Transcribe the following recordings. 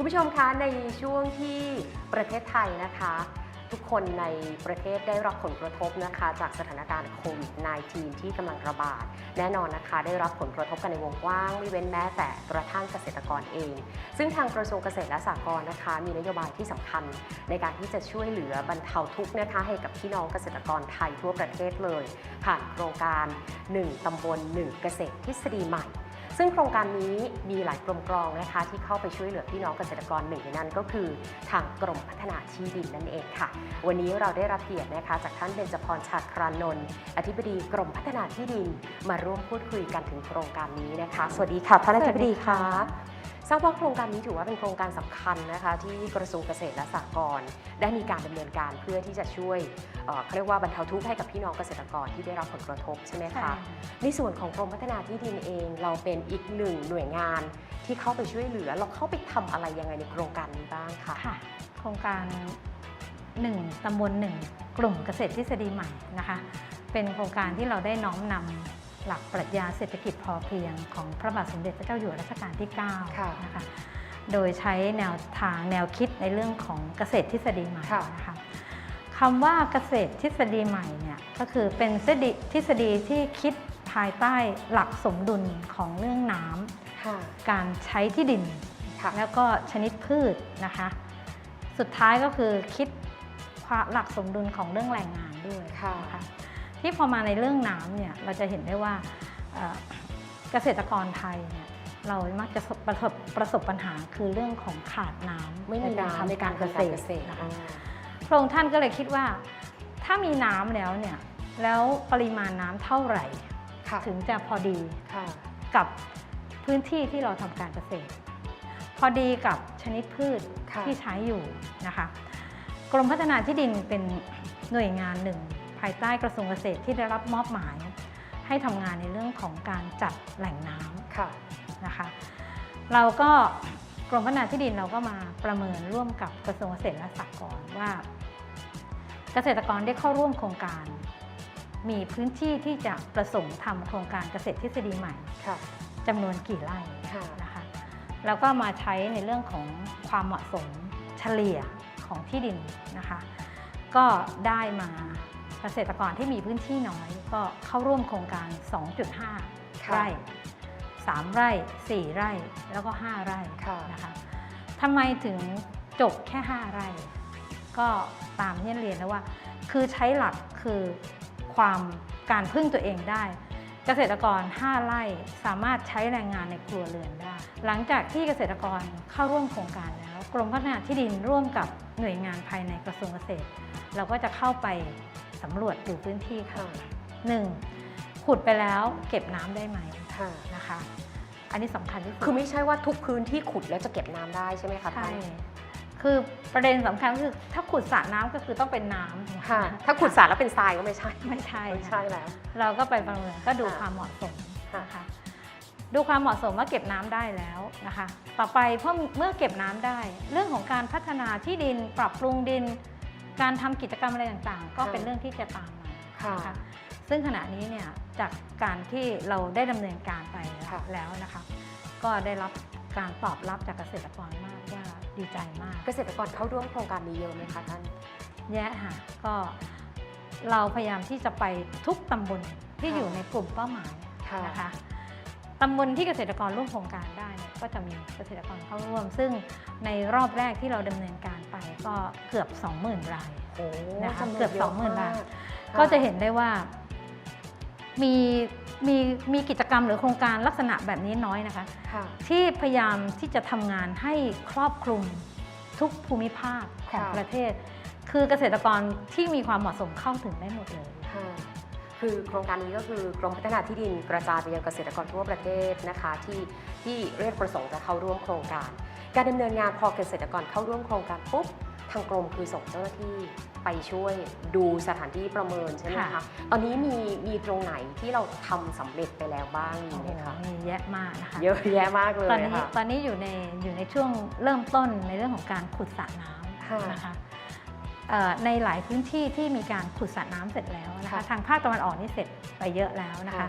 คุณผู้ชมคะในช่วงที่ประเทศไทยนะคะ ทุกคนในประเทศได้รับผลกระทบนะคะ จากสถานการณ์โควิด -19 ที่กำลังระบาด แน่นอนนะคะ ได้รับผลกระทบกันในวงกว้าง ไม่เว้นแม้แต่กระทั่งเกษตรกรเอง ซึ่งทางกระทรวงเกษตรและสหกรณ์นะคะ มีนโยบายที่สำคัญ ในการที่จะช่วยเหลือบรรเทาทุกข์นะคะ ให้กับพี่น้องเกษตรกรไทยทั่วประเทศเลย ผ่านโครงการ 1 ตำบล 1 เกษตรทฤษฎีใหม่ ซึ่งโครงการนี้มีหลายกรมกรองนะคะที่เข้าไปช่วยเหลือพี่น้องเกษตรกรหนึ่งในนั้นก็คือ ทางกรมพัฒนาที่ดินนั่นเองค่ะ วันนี้เราได้รับเกียรตินะคะจากท่านเบญจพรชาครานนท์อธิบดีกรมพัฒนาที่ดิน มาร่วมพูดคุยกันถึงโครงการนี้นะคะ สวัสดีค่ะท่านอธิบดีค่ะทราบว่าโครงการนี้ถือว่าเป็นโครงการสำคัญนะคะที่กระทรวงเกษตรและสหกรณ์ได้มีการดำเนินการเพื่อที่จะช่วยเอ่อเขาเรียกว่าบรรเทาทุกข์ให้กับพี่น้องเกษตรกรที่ได้รับผลกระทบใช่ไหมคะในส่วนของกรมพัฒนาที่ดินเอง เราเป็นอีกหนึ่งหน่วยงานที่เข้าไปช่วยเหลือ เราเข้าไปทำอะไรยังไงในโครงการนี้บ้างคะค่ะ โครงการ1ตำบล1กลุ่มเกษตรทฤษฎีใหม่นะคะ เป็นโครงการที่เราได้น้อมนำ หลักปรัชญาเศรษฐกิจพอเพียงของพระบาทสมเด็จพระเจ้าอยู่หัวรัชกาลที่ค่ะ9นะคะ โดยใช้แนวทางแนวคิดในเรื่องของเกษตรทฤษฎีใหม่ค่ะนะคะคำว่าเกษตรทฤษฎีใหม่เนี่ยก็คือเป็นทฤษฎีทฤษฎีที่คิดภายใต้หลักสมดุลของเรื่องน้ำค่ะการใช้ที่ดินค่ะแล้วก็ชนิดพืชนะคะ สุดท้ายก็คือคิดความหลักสมดุลของเรื่องแรงงานด้วยค่ะนะคะ ที่พอมาในเรื่องน้ำเนี่ยเราจะเห็นได้ว่าเอ่อเกษตรกรไทยเนี่ยเรามักจะประสบประสบปัญหาคือเรื่องของขาดน้ำไม่มีน้ำในการเกทำษการตเกรษตรนะคะอ่าพระองค์ท่านก็เลยคิดว่า ถ้ามีน้ำแล้วเนี่ยแล้วปริมาณน้ำเท่าไหร่ค่ะถึงจะพอดีค่ะกับพื้นที่ที่เราทำการเกษตร พอดีกับชนิดพืชค่ะที่ใช้อยู่นะคะ กรมพัฒนาที่ดินเป็นหน่วยงานหนึ่ง ภายใต้กระทรวงเกษตรที่ได้รับมอบหมาย ให้ทำงานในเรื่องของการจัดแหล่งน้ำค่ะนะคะ เราก็กรมพัฒนาที่ดินเราก็มาประเมินร่วมกับกระทรวงเกษตรและสหกรณ์ว่า เกษตรกรได้เข้าร่วมโครงการ มีพื้นที่ที่จะประสงค์ทำโครงการเกษตรทฤษฎีใหม่ค่ะจำนวนกี่ไร่ค่ะนะคะแล้วก็มาใช้ในเรื่องของความเหมาะสมเฉลี่ยของที่ดินนะคะ ก็ได้มา เกษตรกรที่มีพื้นที่น้อย ก็เข้าร่วมโครงการ 2.5ค่ะไร่ 3 ไร่ 4 ไร่ แล้วก็ 5 ไร่ค่ะนะคะทำไมถึงจบแค่ 5 ไร่ ก็ตามที่เรียนแล้วว่า คือใช้หลักคือความการพึ่งตัวเองได้ เกษตรกร 5 ไร่สามารถใช้แรงงานในครัวเรือนได้ หลังจากที่เกษตรกรเข้าร่วมโครงการแล้ว กรมพัฒนาที่ดินร่วมกับหน่วยงานภายในกระทรวงเกษตร เราก็จะเข้าไป สำรวจดูพื้นที่ค่ะค่ะหนึ่งขุดไปแล้วเก็บน้ำได้ไหมค่ะนะคะ อันนี้สำคัญที่สุดคือไม่ใช่ว่าทุกพื้นที่ขุดแล้วจะเก็บน้ำได้ใช่ไหมคะท่าใช่นคือประเด็นสำคัญก็คือถ้าขุดสระน้ำก็คือต้องเป็นน้ำค่ะ ถ้าขุดสระแล้วเป็นทรายก็ไม่ใช่ไม่ใช่ไม่ค่ะใช่แล้ว เราก็ไปประเมินก็ดูค่ะ ความเหมาะสมค่ะนะคะ ดูความเหมาะสมว่าเก็บน้ำได้แล้วนะคะ ต่อไปเมื่อเมื่อเก็บน้ำได้ เรื่องของการพัฒนาที่ดินปรับปรุงดิน การทำกิจกรรมอะไรต่างๆ ก็เป็นเรื่องที่จะตามมาค่ะนะคะซึ่งขณะนี้เนี่ยจากการที่เราได้ดำเนินการไปค่ะแล้วนะคะ ก็ได้รับการตอบรับจากเกษตรกรมากว่าดีใจมาก เกษตรกรเข้าร่วมโครงการนี้เยอะไหมคะท่านแยะค่ะก็เราพยายามที่จะไปทุกตำบลที่ค่ะอยู่ในกลุ่มเป้าหมายค่ะนะคะ ตำบลที่เกษตรกรร่วมโครงการได้เนี่ยก็จะมีเกษตรกรเข้าร่วม ซึ่งในรอบแรกที่เราดำเนินการไปก็เกือบ 20,000 รายโอ้นะคะจำนวนเกือบ ยะ20,000มบาทก็จะเห็นได้ว่ามีมีมีกิจกรรมหรือโครงการลักษณะแบบนี้น้อยนะคะ ค่ะ ที่พยายามที่จะทำงานให้ครอบคลุมทุกภูมิภาคของค่ะ ประเทศ คือเกษตรกรที่มีความเหมาะสมเข้าถึงได้หมดเลย ค่ะ คือโครงการนี้ก็คือกรมพัฒนาที่ดินกระจายไปยังเกษตรกรทั่วประเทศนะคะที่ที่เรียกประสงค์จะเข้าร่วมโครงการ การดำเนินงานพอเกษตรกรเข้าร่วมโครงการปุ๊บทางกรมคือส่งเจ้าหน้าที่ไปช่วยดูสถานที่ประเมินใช่ไหมคะค่ะตอนนี้มีมีตรงไหนที่เราทำสำเร็จไปแล้วบ้างมีโอ้ไหโหมคะมีเยอะมากนะคะ เยอะแยะมากเลยตอนนี้ค่ะตอนนี้อยู่ในอยู่ในช่วงเริ่มต้นในเรื่องของการขุดสระน้ค่ะำนะคะเอ่อ ในหลายพื้นที่ที่มีการขุดสระน้ำเสร็จแล้วนะคะค่ะทางภาคตะวันออกนี่เสร็จไปเยอะแล้วนะคะค่ะ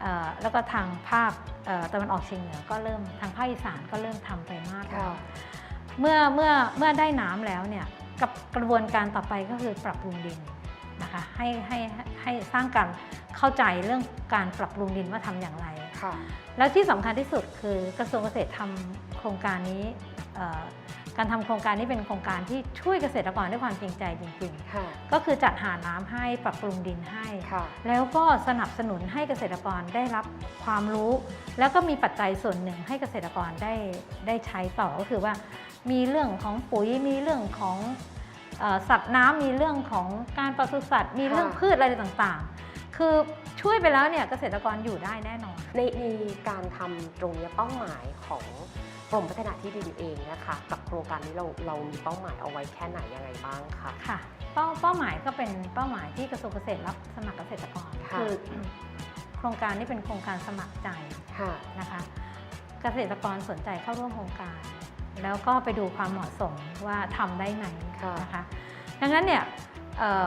เอ่อแล้วก็ทางภาคเอ่อตะวันออกเฉียงเหนือก็เริ่มทางภาคอีสานก็เริ่มทำไปมากแล้วค่ะเมื่อเมื่อเมื่อได้น้ำแล้วเนี่ยกับกระบวนการต่อไปก็คือปรับปรุงดินนะคะให้ให้ให้ให้สร้างการเข้าใจเรื่องการปรับปรุงดินว่าทำอย่างไรค่ะแล้วที่สำคัญที่สุดคือกระทรวงเกษตรทำโครงการนี้เอ่อ การทำโครงการนี้เป็นโครงการที่ช่วยเกษตรกรด้วยความจริงใจจริงค่ะๆก็คือจัดหาน้ำให้ปรับปรุงดินให้ค่ะแล้วก็สนับสนุนให้เกษตรกรได้รับความรู้ แล้วก็มีปัจจัยส่วนหนึ่งให้เกษตรกรได้ได้ใช้ต่อก็คือว่า มีเรื่องของปุ๋ยมีเรื่องของเอ่อสัตว์น้ำมีเรื่องของการปศุสัตว์ มีเรื่องค่ะพืชอะไรต่างๆ คือช่วยไปแล้วเนี่ยเกษตรกรอยู่ได้แน่นอน ในในการทำตรงเนี้ยเป้าหมายของ กรมพัฒนาที่ดินเองนะคะ กับโครงการนี้เราเรามีเป้าหมายเอาไว้แค่ไหนยังไงบ้างคะค่ะเป้าเป้าหมายก็เป็นเป้าหมายที่กระทรวงเกษตรรับสมัครเกษตรกรค่ะคือโครงการนี้เป็นโครงการสมัครใจค่ะนะคะ เกษตรกรสนใจเข้าร่วมโครงการ แล้วก็ไปดูความเหมาะสมว่าทำได้ไหมค่ะนะคะดังนั้นเนี่ยเอ่อ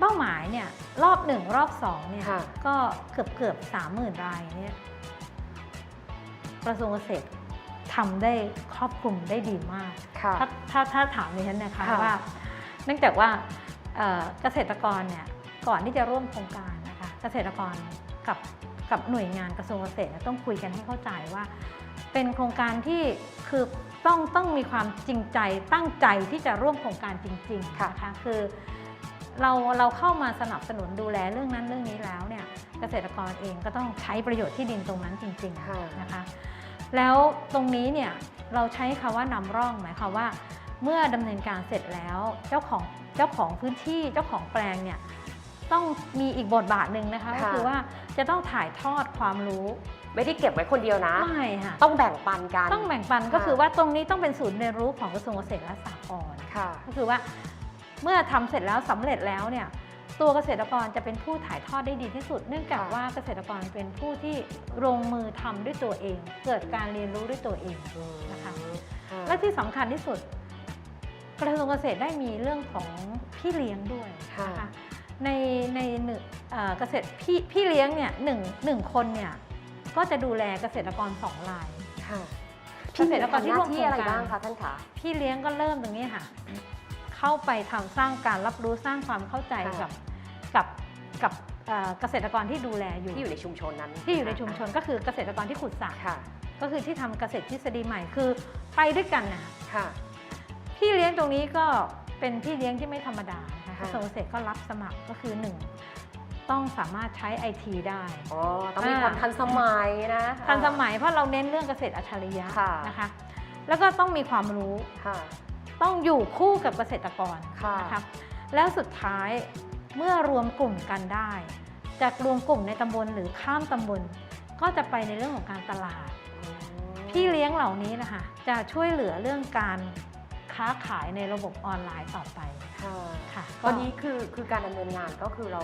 เป้าหมายเนี่ยรอบหนึ่งรอบสองเนี่ยค่ะก็เกือบเกือบสามหมื่นรายเนี่ยกระทรวงเกษตร ทำได้ครอบคลุมได้ดีมากค่ะ ถ้าถ้าถ้าถามดิฉันนะคะค่ะ ว่า เนื่องจากว่าเอ่อเกษตรกรเนี่ยก่อนที่จะร่วมโครงการนะคะเกษตรกรกับกับหน่วยงานกระทรวงเกษตรเนี่ยต้องคุยกันให้เข้าใจว่า เป็นโครงการที่คือต้องต้องมีความจริงใจตั้งใจที่จะร่วมโครงการจริงๆค่ะนะคะคือเราเราเข้ามาสนับสนุนดูแลเรื่องนั้นเรื่องนี้แล้วเนี่ยเกษตรกรเองก็ต้องใช้ประโยชน์ที่ดินตรงนั้นจริงค่ะ ๆนะคะ แล้วตรงนี้เนี่ยเราใช้คำว่านำร่องหมายความว่า เมื่อดำเนินการเสร็จแล้วเจ้าของเจ้าของพื้นที่เจ้าของแปลงเนี่ยต้องมีอีกบทบาทหนึ่งนะคะก็ค่ะคือว่าจะต้องถ่ายทอดความรู้ไม่ได้เก็บไว้คนเดียวนะไม่ค่ะต้องแบ่งปันกัน ต้องแบ่งปันค่ะก็คือว่าตรงนี้ต้องเป็นศูนย์เรียนรู้ของกระทรวงเกษตรและสหกรณ์ค่ะก็คือว่าเมื่อทำเสร็จแล้วสำเร็จแล้วเนี่ย ตัวเกษตรกรจะเป็นผู้ถ่ายทอดได้ดีที่สุด เนื่องจากค่ะว่าเกษตรกรเป็นผู้ที่ลงมือทำด้วยตัวเอง เกิดการเรียนรู้ด้วยตัวเองนะคะค่ะและที่สำคัญที่สุด กระทรวงเกษตรได้มีเรื่องของพี่เลี้ยงด้วยค่ะนะคะในในหนึ่งเอ่อเกษตรพี่พี่เลี้ยงเนี่ยหนึ่งหนึ่งคนเนี่ยก็จะดูแลเกษตรกรสองรายค่ะเกษตรกรที่ร่วมทำหน้าที่อะไรโครงการบ้างคะท่านคะพี่เลี้ยงก็เริ่มตรงนี้ค่ะ เข้าไปทำสร้างการรับรู้สร้างความเข้าใจค่ะกับ กับกับเอ่อเกษตรกรที่ดูแลอยู่ที่อยู่ในชุมชนนั้น ที่อยู่ในชุมชนก็คือเกษตรกรที่ขุดสระค่ะก็คือที่ทำเกษตรทฤษฎีใหม่คือไปด้วยกันนะคะค่ะพี่เลี้ยงตรงนี้ก็เป็นพี่เลี้ยงที่ไม่ธรรมดานะคะกค่ะระทรวงเกษตรก็รับสมัครก็คือหนึ่งต้องสามารถใช้ไอทีได้อ๋อต้องมีความอ่าทันสมัยนะทันสมัยเพราะเราเน้นเรื่องเกษตรอัจฉริยะค่ะนะคะ แล้วก็ต้องมีความรู้ค่ะต้องอยู่คู่กับเกษตรกรค่ะนะคะแล้วสุดท้าย เมื่อรวมกลุ่มกันได้ จากรวมกลุ่มในตำบลหรือข้ามตำบล ก็จะไปในเรื่องของการตลาด พี่เลี้ยงเหล่านี้นะคะจะช่วยเหลือเรื่องการค้าขายในระบบออนไลน์ต่อไปค่ะค่ะวันนี้คือคือการดำเนินงานก็คือเรา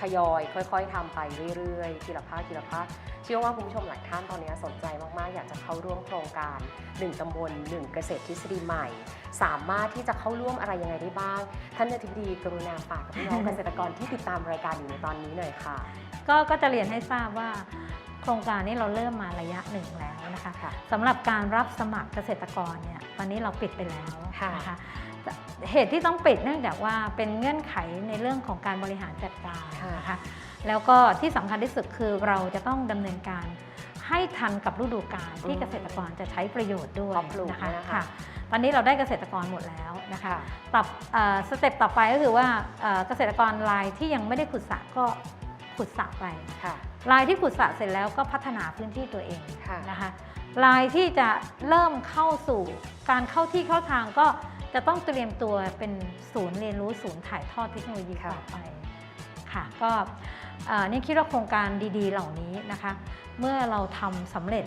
ทยอยค่อยๆทำไปเรื่อยๆ ทีละภาคทีละภาค เชื่อว่าคุณผู้ชมหลายท่านตอนนี้สนใจมากๆ อยากจะเข้าร่วมโครงการ 1ตำบล 1 เกษตรทฤษฎีใหม่ สามารถที่จะเข้าร่วมอะไรยังไงได้บ้าง ท่านอธิบดีกรุณาฝากกับพี่น้องเกษตรกรที่ติดตามรายการอยู่ในตอนนี้หน่อยค่ะ ก็ก็จะเรียนให้ทราบว่าโครงการนี้เราเริ่มมาระยะหนึ่งแล้วนะคะค่ะสำหรับการรับสมัครเกษตรกรเนี่ยตอนนี้เราปิดไปแล้วค่ะนะคะแต่ เหตุที่ต้องปิดเนื่องจากว่าเป็นเงื่อนไขในเรื่องของการบริหารจัดการค่ะนะคะแล้วก็ที่สำคัญที่สุดคือเราจะต้องดำเนินการให้ทันกับฤดูกาลที่อืมเกษตรกรจะใช้ประโยชน์ด้วยเพาะปลูกนะคะเนี่ยนะคะค่ะตอนนี้เราได้เกษตรกรหมดแล้วนะคะค่ะต่อเอ่อสเต็ปต่อไปก็คือว่าเอ่อเกษตรกรรายที่ยังไม่ได้ขุดสระก็ขุดสระไปค่ะรายที่ขุดสระเสร็จแล้วก็พัฒนาพื้นที่ตัวเองค่ะนะคะรายที่จะเริ่มเข้าสู่การเข้าที่เข้าทางก็ จะต้องเตรียมตัวเป็นศูนย์เรียนรู้ศูนย์ถ่ายทอดเทคโนโลยีค่ะต่อไปค่ะก็เอ่อนี่คิดว่าโครงการดีๆ เหล่านี้นะคะ เมื่อเราทำสำเร็จ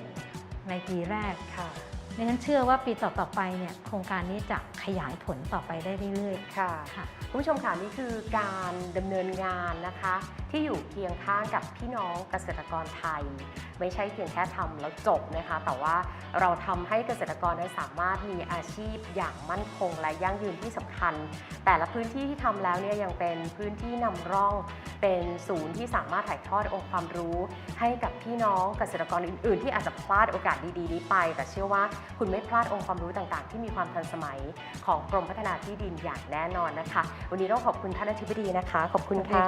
ในปีแรกค่ะดิฉันเชื่อว่าปีต่อๆไปเนี่ยโครงการนี้จะขยายผลต่อไปได้เรื่อยค่ะๆค่ะคุณผู้ชมค่ะนี่คือการดำเนินงานนะคะ ที่อยู่เคียงข้างกับพี่น้องเกษตรกรไทย ไม่ใช่เพียงแค่ทำแล้วจบนะคะ แต่ว่าเราทำให้เกษตรกรได้สามารถมีอาชีพอย่างมั่นคงและยั่งยืนที่สำคัญ แต่ละพื้นที่ที่ทำแล้วเนี่ยยังเป็นพื้นที่นำร่อง เป็นศูนย์ที่สามารถถ่ายทอดองค์ความรู้ ให้กับพี่น้องเกษตรกรอื่น ๆ ที่อาจจะพลาดโอกาสดีๆนี้ไป แต่เชื่อว่าคุณไม่พลาดองค์ความรู้ต่าง ๆ ที่มีความทันสมัยของกรมพัฒนาที่ดินอย่างแน่นอนนะคะ วันนี้ต้องขอบคุณท่านอธิบดีนะคะ ขอบคุณค่ะ